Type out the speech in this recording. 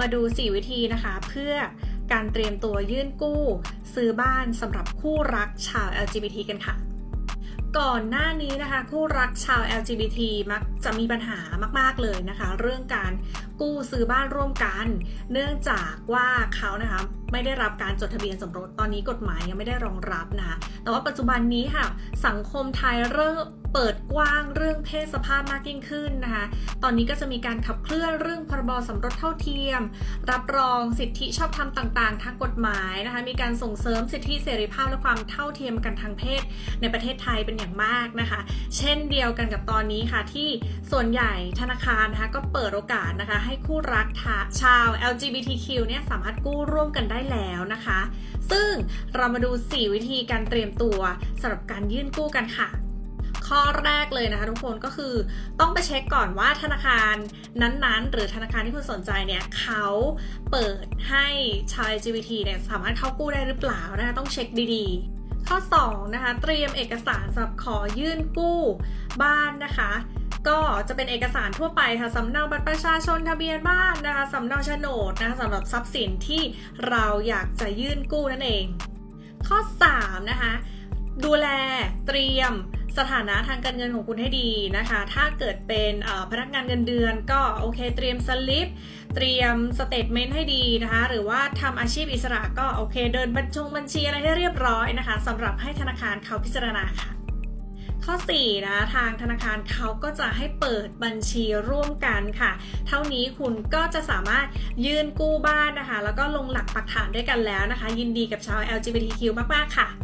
มาดู 4 วิธีนะคะ เพื่อการเตรียมตัวยื่นกู้ ซื้อบ้านสำหรับคู่รักชาว LGBT กันค่ะ ก่อนหน้านี้นะคะ คู่รักชาว LGBT มักจะมีปัญหามาก ๆ เลยนะคะ เรื่องการกู้ซื้อบ้านร่วมกัน เนื่องจากว่าเขานะคะ ไม่ได้รับการจดทะเบียนสมรส ตอนนี้กฎหมายยังไม่ได้รองรับนะคะแต่ว่าปัจจุบันนี้ค่ะ สังคมไทยเริ่มเปิดกว้างเรื่องเพศสภาพมากยิ่งขึ้นนะคะ ตอนนี้ก็จะมีการขับเคลื่อนเรื่องพรบสมรสเท่าเทียม รับรองสิทธิชอบธรรมต่างๆ ทางกฎหมายนะคะ มีการส่งเสริมสิทธิเสรีภาพและความเท่าเทียมกันทางเพศ ในประเทศไทยเป็นอย่างมากนะคะ เช่นเดียวกันกับตอนนี้ค่ะที่ส่วนใหญ่ธนาคารนะคะก็เปิดโอกาสนะคะให้คู่รักชาว LGBTQ เนี่ยสามารถกู้ร่วมกันได้แล้วนะคะ ซึ่งเรามาดู 4 วิธีการเตรียมตัวสำหรับการยื่นกู้กันค่ะ ข้อแรกเลยนะคะทุกคนก็คือต้องไปเช็คก่อนว่าธนาคารนั้นๆ หรือธนาคารที่คุณสนใจเนี่ยเขาเปิดให้ชาว LGBT เนี่ยสามารถเข้ากู้ได้หรือเปล่านะคะต้องเช็คดีๆข้อ 2 นะคะ เตรียมเอกสารสำหรับขอยื่นกู้บ้านนะคะ ก็จะเป็นเอกสารทั่วไปค่ะสำเนาบัตรประชาชนทะเบียนบ้านนะคะสำเนาโฉนดนะคะสำหรับทรัพย์สินที่เราอยากจะยื่นกู้นั่นเอง ข้อ 3 นะคะ ดูแลเตรียมสถานะทางการเงินของคุณให้ดีนะคะ ถ้าเกิดเป็นพนักงานเงินเดือนก็โอเคเตรียมสลิป เตรียมสเตทเมนต์ให้ดีนะคะ หรือว่าทำอาชีพอิสระก็โอเคเดินบัญชงบัญชีอะไรให้เรียบร้อยนะคะสำหรับให้ธนาคารเขาพิจารณาค่ะ ข้อ4นะทางธนาคารเขาก็จะให้เปิดบัญชีร่วมกันค่ะ เท่านี้คุณก็จะสามารถยื่นกู้บ้านนะคะ แล้วก็ลงหลักปักฐานด้วยกันแล้วนะคะ ยินดีกับชาว LGBTQ มาก ๆ ค่ะ